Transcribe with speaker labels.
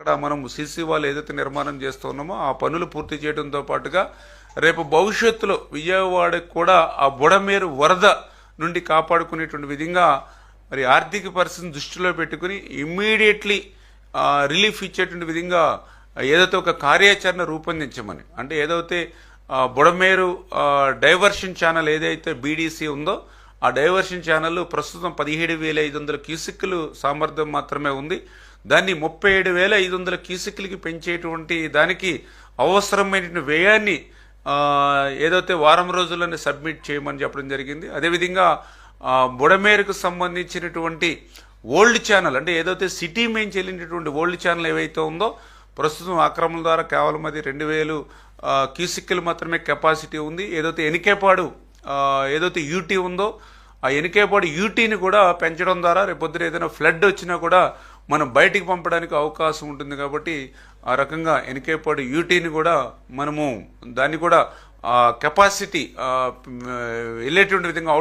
Speaker 1: అక్కడ మనం సీసీ వాళ్ళు ఏదైతే నిర్మాణం చేస్తున్నామో ఆ పనులు పూర్తి చేయడంతో పాటుగా రేపు భవిష్యత్తులో విజయవాడకు కూడా ఆ బుడమేరు వరద నుండి కాపాడుకునేటువంటి విధంగా మరి ఆర్థిక పరిస్థితిని దృష్టిలో పెట్టుకుని ఇమ్మీడియట్లీ రిలీఫ్ ఇచ్చేటువంటి విధంగా ఏదైతే ఒక కార్యాచరణ రూపొందించమని అంటే ఏదైతే బుడమేరు డైవర్షన్ ఛానల్ ఏదైతే బీడీసీ ఉందో ఆ డైవర్షన్ ఛానల్ ప్రస్తుతం పదిహేడు వేల ఐదు వందల క్యూసిక్లు సామర్థ్యం మాత్రమే ఉంది. దాన్ని ముప్పై ఏడు వేల ఐదు వందల క్యూసిక్లకి పెంచేటువంటి దానికి అవసరమైన వ్యయాన్ని ఏదైతే వారం రోజుల్లోనే సబ్మిట్ చేయమని చెప్పడం జరిగింది. అదేవిధంగా బుడమేరుకు సంబంధించినటువంటి ఓల్డ్ ఛానల్ అంటే ఏదైతే సిటీ మెయిన్ చెల్లినటువంటి ఓల్డ్ ఛానల్ ఏవైతే ఉందో ప్రస్తుతం ఆక్రమణ ద్వారా కేవలం అది రెండు వేలు క్యూసిక్లు మాత్రమే కెపాసిటీ ఉంది. ఏదైతే ఎనికేపాడు ఏదైతే యూటీ ఉందో ఆ ఎనికేపాడు యూటీని కూడా పెంచడం ద్వారా రేపొద్దున ఏదైనా ఫ్లడ్ వచ్చినా కూడా మనం బయటికి పంపడానికి అవకాశం ఉంటుంది కాబట్టి ఆ రకంగా ఎనికేపాడు యూటీని కూడా మనము దాన్ని కూడా కెపాసిటీ వెళ్ళేటువంటి విధంగా